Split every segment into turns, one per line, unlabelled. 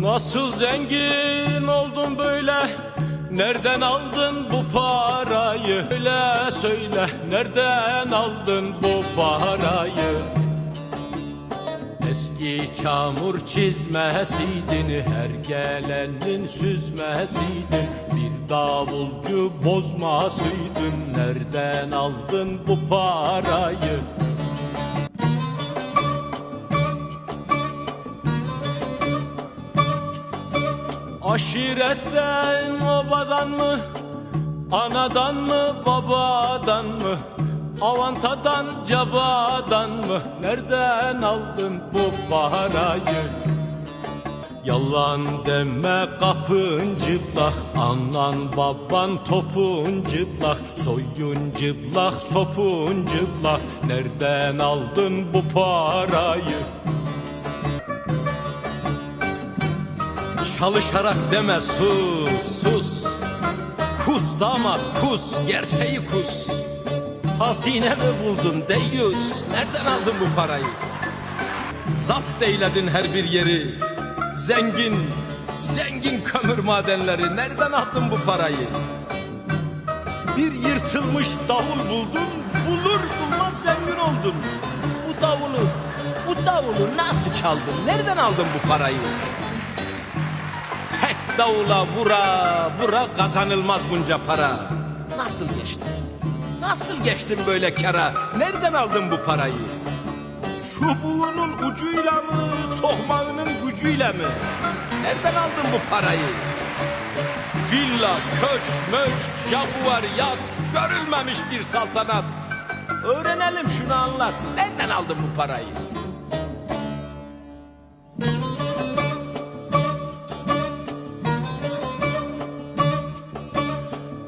Nasıl zengin oldun böyle? Nereden aldın bu parayı? Söyle söyle nereden aldın bu parayı? Eski çamur çizmesiydin Her gelenin süzmesiydin. Bir davulcu bozmasıydın Nereden aldın bu parayı Aşiretten obadan mı Anadan mı babadan mı Avantadan cabadan mı? Nereden aldın bu parayı Yalan deme kapın cıplak Anan baban topun cıplak Soyun cıplak sopun cıplak. Nereden aldın bu parayı Çalışarak deme sus sus. Kus damat kus gerçeği kus. Hazine mi buldun deyyus? Nereden aldın bu parayı? Zapt eyledin her bir yeri. Zengin Zengin kömür madenleri. Nereden aldın bu parayı? Bir yırtılmış davul buldun Bulur bulmaz zengin oldun. Bu davulu Bu davulu nasıl çaldın? Nereden aldın bu parayı davula vura vura kazanılmaz bunca para. Nasıl geçtin? Nasıl geçtin böyle kara? Nereden aldın bu parayı? Çubuğunun ucuyla mı, tohmağının gücüyle mi? Nereden aldın bu parayı? Villa, köşk, möşk, jaguar, yat, görülmemiş bir saltanat. Öğrenelim şunu anlat. Nereden aldın bu parayı?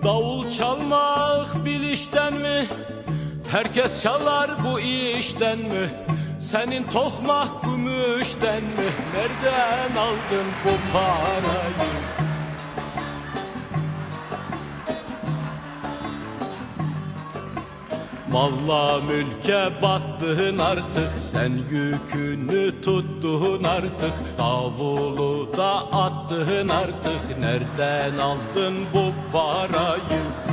Davul çalmak bilişten mi? Herkes çalar bu işten mi? Senin tokmak gümüşten mi? Nereden aldın bu parayı? Malla mülke battın artık Sen yükünü tuttun artık. Davulu da attın artık Nereden aldın bu parayı